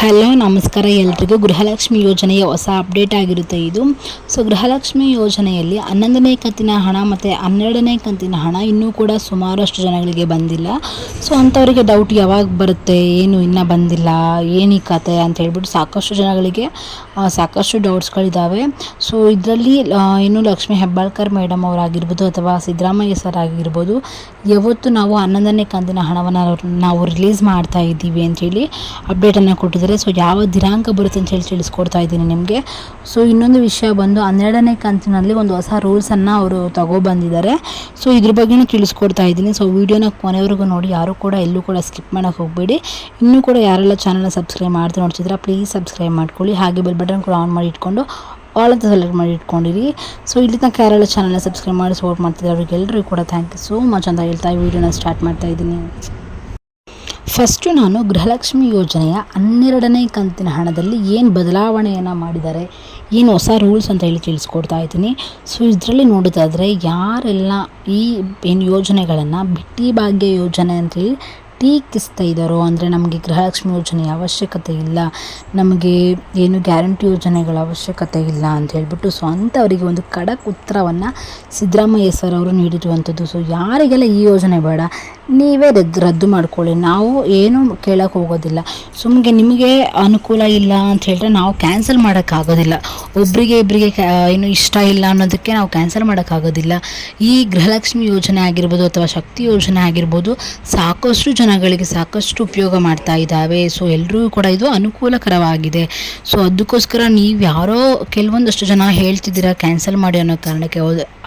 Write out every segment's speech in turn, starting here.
Hello, ನಮಸ್ಕಾರ ಎಲ್ರಿಗೂ. ಗೃಹಲಕ್ಷ್ಮಿ ಯೋಜನೆಯ ಹೊಸ ಅಪ್ಡೇಟ್ ಆಗಿರುತ್ತೆ ಇದು. ಸೊ, ಗೃಹಲಕ್ಷ್ಮಿ ಯೋಜನೆಯಲ್ಲಿ ಹನ್ನೊಂದನೇ ಕಂತಿನ ಹಣ ಮತ್ತು ಹನ್ನೆರಡನೇ ಕಂತಿನ ಹಣ ಇನ್ನೂ ಕೂಡ ಸುಮಾರಷ್ಟು ಜನಗಳಿಗೆ ಬಂದಿಲ್ಲ. ಸೊ, ಅಂಥವರಿಗೆ ಡೌಟ್ ಯಾವಾಗ ಬರುತ್ತೆ? ಏನು ಇನ್ನೂ ಬಂದಿಲ್ಲ? ಏನು ಈ ಕತೆ ಅಂತ ಹೇಳ್ಬಿಟ್ಟು ಸಾಕಷ್ಟು ಜನಗಳಿಗೆ ಸಾಕಷ್ಟು ಡೌಟ್ಸ್ಗಳಿದ್ದಾವೆ ಸೊ, ಇದರಲ್ಲಿ ಏನು ಲಕ್ಷ್ಮಿ ಹೆಬ್ಬಾಳ್ಕರ್ ಮೇಡಮ್ ಅವರಾಗಿರ್ಬೋದು ಅಥವಾ ಸಿದ್ದರಾಮಯ್ಯ ಸರ್ ಆಗಿರ್ಬೋದು, ಯಾವತ್ತು ನಾವು ಹನ್ನೊಂದನೇ ಕಂತಿನ ಹಣವನ್ನು ನಾವು ರಿಲೀಸ್ ಮಾಡ್ತಾ ಇದ್ದೀವಿ ಅಂತೇಳಿ ಅಪ್ಡೇಟನ್ನು ಕೊಟ್ಟಿದ್ದಾರೆ. ಸೊ ಯಾವ ದಿನಾಂಕ ಬರುತ್ತೆ ಅಂತ ಹೇಳಿ ತಿಳಿಸ್ಕೊಡ್ತಾ ಇದ್ದೀನಿ ನಿಮಗೆ. ಸೊ ಇನ್ನೊಂದು ವಿಷಯ ಬಂದು, ಹನ್ನೆರಡನೇ ಕಂತಿನಲ್ಲಿ ಒಂದು ಹೊಸ ರೂಲ್ಸನ್ನು ಅವರು ತಗೊಬಂದಿದ್ದಾರೆ. ಸೊ ಇದ್ರ ಬಗ್ಗೆನೂ ತಿಳಿಸ್ಕೊಡ್ತಾ ಇದ್ದೀನಿ. ಸೊ ವೀಡಿಯೋನ ಕೊನೆವರೆಗೂ ನೋಡಿ, ಯಾರು ಕೂಡ ಎಲ್ಲೂ ಕೂಡ ಸ್ಕಿಪ್ ಮಾಡೋಕ್ಕೆ ಹೋಗಬೇಡಿ. ಇನ್ನೂ ಕೂಡ ಯಾರೆಲ್ಲ ಚಾನಲ್ನ ಸಬ್ಸ್ಕ್ರೈಬ್ ಮಾಡ್ತಾ ನೋಡ್ತಿದ್ರೆ ಪ್ಲೀಸ್ ಸಬ್ಸ್ಕ್ರೈಬ್ ಮಾಡ್ಕೊಳ್ಳಿ. ಹಾಗೆ ಬೆಲ್ ಬಟನ್ ಕೂಡ ಆನ್ ಮಾಡಿ ಇಟ್ಕೊಂಡು ಆಲ್ ಅಂತ ಸೆಲೆಕ್ಟ್ ಮಾಡಿ ಇಟ್ಕೊಂಡಿರಿ. ಸೊ ಇಲ್ಲಿ ತನಕ ಯಾರೆಲ್ಲ ಚಾನಲ್ನ ಸಬ್ಸ್ಕ್ರೈಬ್ ಮಾಡಿ ಸಪೋರ್ಟ್ ಮಾಡ್ತಿದ್ದಾರೆ ಅವ್ರಿಗೆಲ್ಲರಿಗೂ ಕೂಡ ಥ್ಯಾಂಕ್ ಯು ಸೋ ಮಚ್ ಅಂತ ಹೇಳ್ತಾ ವಿಡಿಯೋನ ಸ್ಟಾರ್ಟ್ ಮಾಡ್ತಾ ಇದ್ದೀನಿ. ಫಸ್ಟು ನಾನು ಗೃಹಲಕ್ಷ್ಮಿ ಯೋಜನೆಯ ಹನ್ನೆರಡನೇ ಕಂತಿನ ಹಣದಲ್ಲಿ ಏನು ಬದಲಾವಣೆಯನ್ನು ಮಾಡಿದ್ದಾರೆ, ಏನು ಹೊಸ ರೂಲ್ಸ್ ಅಂತ ಹೇಳಿ ತಿಳಿಸ್ಕೊಡ್ತಾ ಇದ್ದೀನಿ. ಸೊ ಇದರಲ್ಲಿ ನೋಡೋದಾದರೆ ಯಾರೆಲ್ಲ ಈ ಏನು ಯೋಜನೆಗಳನ್ನು ಬಿಟ್ಟಿ ಭಾಗ್ಯ ಯೋಜನೆ ಅಂತೇಳಿ ಟೀಕಿಸ್ತಾ ಇದ್ದಾರೋ ಅಂದರೆ ನಮಗೆ ಗೃಹಲಕ್ಷ್ಮಿ ಯೋಜನೆಯ ಅವಶ್ಯಕತೆ ಇಲ್ಲ, ನಮಗೆ ಏನು ಗ್ಯಾರಂಟಿ ಯೋಜನೆಗಳ ಅವಶ್ಯಕತೆ ಇಲ್ಲ ಅಂತ ಹೇಳಿಬಿಟ್ಟು ಸೊ ಅಂಥವರಿಗೆ ಒಂದು ಖಡಕ್ ಉತ್ತರವನ್ನು ಸಿದ್ದರಾಮಯ್ಯ ಸರ್ ಅವರು ನೀಡಿರುವಂಥದ್ದು. ಸೊ ಯಾರಿಗೆಲ್ಲ ಈ ಯೋಜನೆ ಬೇಡ, ನೀವೇ ರದ್ದು ರದ್ದು ಮಾಡ್ಕೊಳ್ಳಿ. ನಾವು ಏನೂ ಕೇಳೋಕೆ ಹೋಗೋದಿಲ್ಲ. ಸುಮ್ಮನೆ ನಿಮಗೆ ಅನುಕೂಲ ಇಲ್ಲ ಅಂತ ಹೇಳಿದ್ರೆ ನಾವು ಕ್ಯಾನ್ಸಲ್ ಮಾಡೋಕ್ಕಾಗೋದಿಲ್ಲ ಒಬ್ಬರಿಗೆ ಇಬ್ಬರಿಗೆ ಕ್ಯಾ ಏನು ಇಷ್ಟ ಇಲ್ಲ ಅನ್ನೋದಕ್ಕೆ ನಾವು ಕ್ಯಾನ್ಸಲ್ ಮಾಡೋಕ್ಕಾಗೋದಿಲ್ಲ ಈ ಗೃಹಲಕ್ಷ್ಮಿ ಯೋಜನೆ ಆಗಿರ್ಬೋದು ಅಥವಾ ಶಕ್ತಿ ಯೋಜನೆ ಆಗಿರ್ಬೋದು ಸಾಕಷ್ಟು ಜನಗಳಿಗೆ ಸಾಕಷ್ಟು ಉಪಯೋಗ ಮಾಡ್ತಾ ಇದ್ದಾವೆ. ಸೊ ಎಲ್ರಿಗೂ ಕೂಡ ಇದು ಅನುಕೂಲಕರವಾಗಿದೆ. ಸೊ ಅದಕ್ಕೋಸ್ಕರ ನೀವು ಯಾರೋ ಕೆಲವೊಂದಷ್ಟು ಜನ ಹೇಳ್ತಿದ್ದೀರಾ ಕ್ಯಾನ್ಸಲ್ ಮಾಡಿ ಅನ್ನೋ ಕಾರಣಕ್ಕೆ.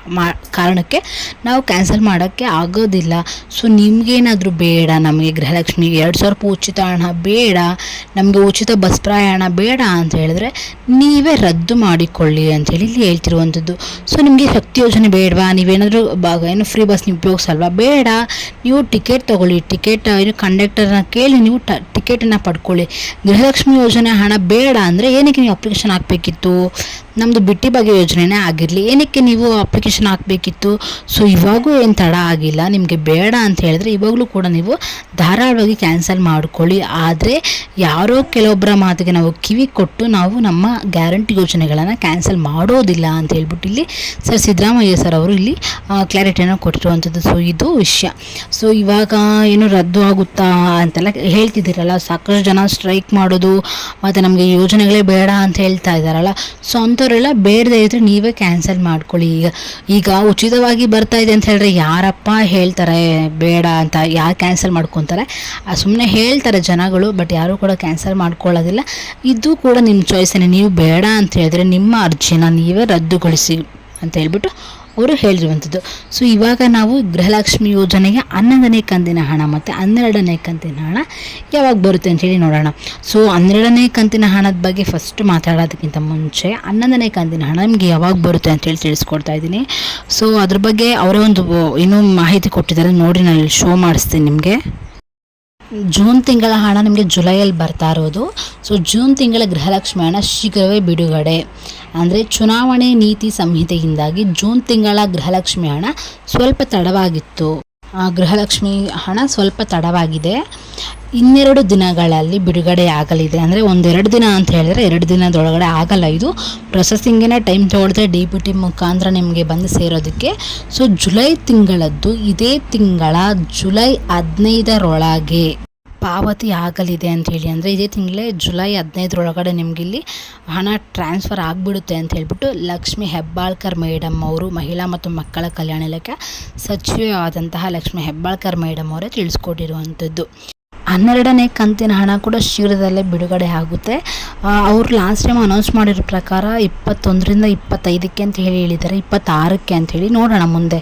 ಮಾ, ಕಾರಣಕ್ಕೆ ನಾವು ಕ್ಯಾನ್ಸಲ್ ಮಾಡೋಕ್ಕೆ ಆಗೋದಿಲ್ಲ. ಸೊ, ನಿಮಗೇನಾದರೂ ಬೇಡ, ನಮಗೆ ಗೃಹಲಕ್ಷ್ಮಿಗೆ ಎರಡು ಸಾವಿರ ರೂಪಾಯಿ ಉಚಿತ ಹಣ ಬೇಡ, ನಮಗೆ ಉಚಿತ ಬಸ್ ಪ್ರಯಾಣ ಬೇಡ ಅಂತ ಹೇಳಿದ್ರೆ ನೀವೇ ರದ್ದು ಮಾಡಿಕೊಳ್ಳಿ ಅಂತೇಳಿ ಇಲ್ಲಿ ಹೇಳ್ತಿರುವಂಥದ್ದು. ಸೊ, ನಿಮಗೆ ಶಕ್ತಿ ಯೋಜನೆ ಬೇಡವಾ? ನೀವೇನಾದರೂ ಭಾಗ, ಏನು ಫ್ರೀ ಬಸ್ ನೀವು ಉಪಯೋಗಿಸಲ್ವಾ? ಬೇಡ. ನೀವು ಟಿಕೆಟ್ ತೊಗೊಳ್ಳಿ. ಟಿಕೆಟ್ ಏನು ಕಂಡಕ್ಟರ್ನ ಕೇಳಿ ನೀವು ಟ ಟಿಕೆಟನ್ನು ಪಡ್ಕೊಳ್ಳಿ. ಗೃಹಲಕ್ಷ್ಮಿ ಯೋಜನೆ ಹಣ ಬೇಡ ಅಂದರೆ ಏನಕ್ಕೆ ನೀವು ಅಪ್ಲಿಕೇಶನ್ ಹಾಕಬೇಕಿತ್ತು? ನಮ್ಮದು ಬಿಟ್ಟಿ ಬಗ್ಗೆ ಯೋಜನೆನೇ ಆಗಿರಲಿ. ಏನಕ್ಕೆ ನೀವು ಅಪ್ಲಿಕೇಶನ್ ಹಾಕಬೇಕಿತ್ತು ಸೊ ಇವಾಗೂ ಏನು ತಡ ಆಗಿಲ್ಲ. ನಿಮಗೆ ಬೇಡ ಅಂತ ಹೇಳಿದ್ರೆ ಇವಾಗಲೂ ಕೂಡ ನೀವು ಧಾರಾಳವಾಗಿ ಕ್ಯಾನ್ಸಲ್ ಮಾಡ್ಕೊಳ್ಳಿ. ಆದರೆ ಯಾರೋ ಕೆಲವೊಬ್ಬರ ಮಾತಿಗೆ ನಾವು ಕಿವಿ ಕೊಟ್ಟು ನಾವು ನಮ್ಮ ಗ್ಯಾರಂಟಿ ಯೋಜನೆಗಳನ್ನು ಕ್ಯಾನ್ಸಲ್ ಮಾಡೋದಿಲ್ಲ ಅಂತ ಹೇಳ್ಬಿಟ್ಟು ಇಲ್ಲಿ ಸರ್ ಸಿದ್ದರಾಮಯ್ಯ ಸರ್ ಅವರು ಇಲ್ಲಿ ಕ್ಲಾರಿಟಿಯನ್ನು ಕೊಟ್ಟಿರುವಂಥದ್ದು ಸೊ ಇದು ವಿಷಯ. ಸೊ ಇವಾಗ ಏನು ರದ್ದು ಆಗುತ್ತಾ ಅಂತೆಲ್ಲ ಹೇಳ್ತಿದ್ದೀರಲ್ಲ. ಸಾಕಷ್ಟು ಜನ ಸ್ಟ್ರೈಕ್ ಮಾಡೋದು, ಮತ್ತು ನಮಗೆ ಯೋಜನೆಗಳೇ ಬೇಡ ಅಂತ ಹೇಳ್ತಾ ಇದ್ದಾರಲ್ಲ. ಸೊ ಅಂಥವರೆಲ್ಲ ಬೇಡದೇ ಇದ್ದರೆ ನೀವೇ ಕ್ಯಾನ್ಸಲ್ ಮಾಡ್ಕೊಳ್ಳಿ. ಈಗ ಈಗ ಉಚಿತವಾಗಿ ಬರ್ತಾ ಇದೆ ಅಂತ ಹೇಳಿದ್ರೆ ಯಾರಪ್ಪ ಹೇಳ್ತಾರೆ, ಬೇಡ ಅಂತ ಯಾರು ಕ್ಯಾನ್ಸಲ್ ಮಾಡ್ಕೊತಾರೆ? ಸುಮ್ಮನೆ ಹೇಳ್ತಾರೆ ಜನಗಳು ಬಟ್ ಯಾರೂ ಕೂಡ ಕ್ಯಾನ್ಸಲ್ ಮಾಡ್ಕೊಳ್ಳೋದಿಲ್ಲ. ಇದು ಕೂಡ ನಿಮ್ಮ ಚಾಯ್ಸನ್ನೇ ನೀವು ಬೇಡ ಅಂತ ಹೇಳಿದ್ರೆ ನಿಮ್ಮ ಅರ್ಜಿನ ನೀವೇ ರದ್ದುಗೊಳಿಸಿ ಅಂತ ಹೇಳ್ಬಿಟ್ಟು ಅವರು ಹೇಳಿರುವಂಥದ್ದು ಸೊ ಇವಾಗ ನಾವು ಗೃಹಲಕ್ಷ್ಮಿ ಯೋಜನೆಗೆ ಹನ್ನೊಂದನೇ ಕಂತಿನ ಹಣ ಮತ್ತು ಹನ್ನೆರಡನೇ ಕಂತಿನ ಹಣ ಯಾವಾಗ ಬರುತ್ತೆ ಅಂತೇಳಿ ನೋಡೋಣ. ಸೊ ಹನ್ನೆರಡನೇ ಕಂತಿನ ಹಣದ ಬಗ್ಗೆ ಫಸ್ಟ್ ಮಾತಾಡೋದಕ್ಕಿಂತ ಮುಂಚೆ ಹನ್ನೊಂದನೇ ಕಂತಿನ ಹಣ ನಿಮಗೆ ಯಾವಾಗ ಬರುತ್ತೆ ಅಂತೇಳಿ ತಿಳಿಸ್ಕೊಡ್ತಾ ಇದ್ದೀನಿ. ಸೊ ಅದ್ರ ಬಗ್ಗೆ ಅವರೇ ಒಂದು ಏನೋ ಮಾಹಿತಿ ಕೊಟ್ಟಿದ್ದಾರೆ. ನೋಡಿ ನಾನು ಶೋ ಮಾಡಿಸ್ತೀನಿ ನಿಮಗೆ. ಜೂನ್ ತಿಂಗಳ ಹಣ ನಿಮಗೆ ಜುಲೈಯಲ್ಲಿ ಬರ್ತಾ ಇರೋದು. ಸೊ ಜೂನ್ ತಿಂಗಳ ಗೃಹಲಕ್ಷ್ಮಿ ಹಣ ಶೀಘ್ರವೇ ಬಿಡುಗಡೆ. ಅಂದರೆ ಚುನಾವಣೆ ನೀತಿ ಸಂಹಿತೆಯಿಂದಾಗಿ ಜೂನ್ ತಿಂಗಳ ಗೃಹಲಕ್ಷ್ಮಿ ಹಣ ಸ್ವಲ್ಪ ತಡವಾಗಿತ್ತು. ಗೃಹಲಕ್ಷ್ಮಿ ಹಣ ಸ್ವಲ್ಪ ತಡವಾಗಿದೆ. ಇನ್ನೆರಡು ದಿನಗಳಲ್ಲಿ ಬಿಡುಗಡೆ ಆಗಲಿದೆ. ಅಂದರೆ ಒಂದೆರಡು ದಿನ ಅಂತ ಹೇಳಿದ್ರೆ ಎರಡು ದಿನದೊಳಗಡೆ ಆಗಲ್ಲ. ಇದು ಪ್ರೊಸೆಸಿಂಗಿನ ಟೈಮ್ ತೊಗೊಳುತ್ತೆ ಡಿ ಪಿ ಟಿ ಮುಖಾಂತರ ನಿಮಗೆ ಬಂದು ಸೇರೋದಕ್ಕೆ. ಸೊ ಜುಲೈ ತಿಂಗಳದ್ದು ಇದೇ ತಿಂಗಳ ಜುಲೈ ಹದಿನೈದರೊಳಗೆ ಪಾವತಿ ಆಗಲಿದೆ ಅಂತ ಹೇಳಿ. ಅಂದರೆ ಇದೇ ತಿಂಗಳೇ ಜುಲೈ ಹದಿನೈದರೊಳಗಡೆ ನಿಮ್ಗೆ ಇಲ್ಲಿ ಹಣ ಟ್ರಾನ್ಸ್ಫರ್ ಆಗಿಬಿಡುತ್ತೆ ಅಂತ ಹೇಳ್ಬಿಟ್ಟು ಲಕ್ಷ್ಮಿ ಹೆಬ್ಬಾಳ್ಕರ್ ಮೇಡಮ್ ಅವರು, ಮಹಿಳಾ ಮತ್ತು ಮಕ್ಕಳ ಕಲ್ಯಾಣ ಇಲಾಖೆ ಸಚಿವೆ ಆದಂತಹ ಲಕ್ಷ್ಮಿ ಹೆಬ್ಬಾಳ್ಕರ್ ಮೇಡಮ್ ಅವರೇ ತಿಳಿಸ್ಕೊಟ್ಟಿರುವಂಥದ್ದು. ಹನ್ನೆರಡನೇ ಕಂತಿನ ಹಣ ಕೂಡ ಶೀಘ್ರದಲ್ಲೇ ಬಿಡುಗಡೆ ಆಗುತ್ತೆ. ಅವರು ಲಾಸ್ಟ್ ಟೈಮ್ ಅನೌನ್ಸ್ ಮಾಡಿರೋ ಪ್ರಕಾರ ಇಪ್ಪತ್ತೊಂದರಿಂದ ಇಪ್ಪತ್ತೈದಕ್ಕೆ ಅಂತ ಹೇಳಿ ಹೇಳಿದ್ದಾರೆ. ಇಪ್ಪತ್ತಾರಕ್ಕೆ ಅಂತ ಹೇಳಿ ನೋಡೋಣ ಮುಂದೆ.